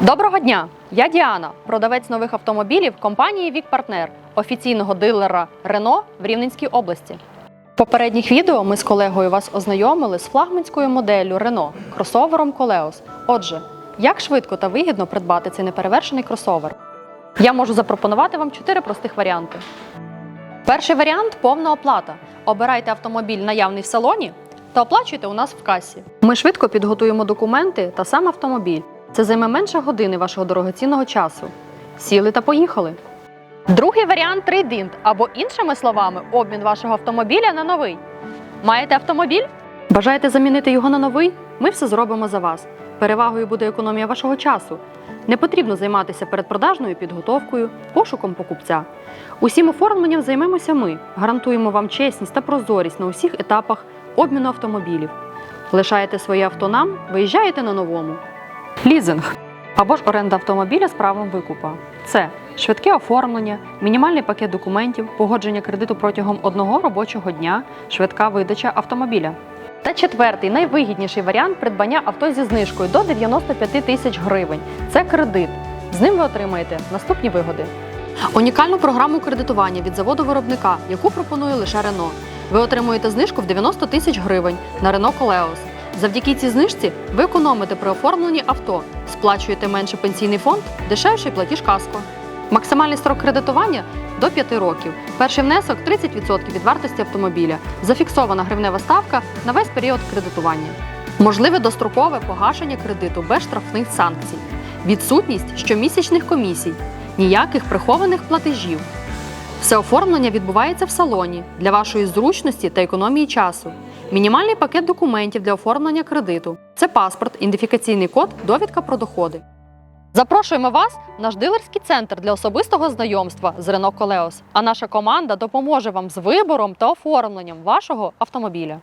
Доброго дня! Я Діана, продавець нових автомобілів компанії Вік Партнер, офіційного дилера Рено в Рівненській області. В попередніх відео ми з колегою вас ознайомили з флагманською моделлю Рено кросовером Колеос. Отже, як швидко та вигідно придбати цей неперевершений кросовер? Я можу запропонувати вам чотири простих варіанти. Перший варіант повна оплата. Обирайте автомобіль наявний в салоні та оплачуйте у нас в касі. Ми швидко підготуємо документи та сам автомобіль. Це займе менше години вашого дорогоцінного часу. Сіли та поїхали. Другий варіант трейдинг, або іншими словами, обмін вашого автомобіля на новий. Маєте автомобіль? Бажаєте замінити його на новий? Ми все зробимо за вас. Перевагою буде економія вашого часу. Не потрібно займатися передпродажною підготовкою, пошуком покупця. Усім оформленням займемося ми. Гарантуємо вам чесність та прозорість на усіх етапах обміну автомобілів. Лишаєте своє авто нам, виїжджаєте на новому. Лізинг або ж оренда автомобіля з правом викупа. Це швидке оформлення, мінімальний пакет документів, погодження кредиту протягом одного робочого дня, швидка видача автомобіля. Та четвертий найвигідніший варіант придбання авто зі знижкою до 95 тисяч гривень. Це кредит. З ним ви отримаєте наступні вигоди. Унікальну програму кредитування від заводу виробника, яку пропонує лише Рено. Ви отримуєте знижку в 90 тисяч гривень на Renault Koleos. Завдяки цій знижці ви економите при оформленні авто, сплачуєте менше пенсійний фонд, дешевший платіж каско. Максимальний строк кредитування до 5 років. Перший внесок 30% від вартості автомобіля. Зафіксована гривнева ставка на весь період кредитування. Можливе дострокове погашення кредиту без штрафних санкцій. Відсутність щомісячних комісій, ніяких прихованих платежів. Все оформлення відбувається в салоні для вашої зручності та економії часу. Мінімальний пакет документів для оформлення кредиту це паспорт, ідентифікаційний код, довідка про доходи. Запрошуємо вас в наш дилерський центр для особистого знайомства з Renault Колеос. а наша команда допоможе вам з вибором та оформленням вашого автомобіля.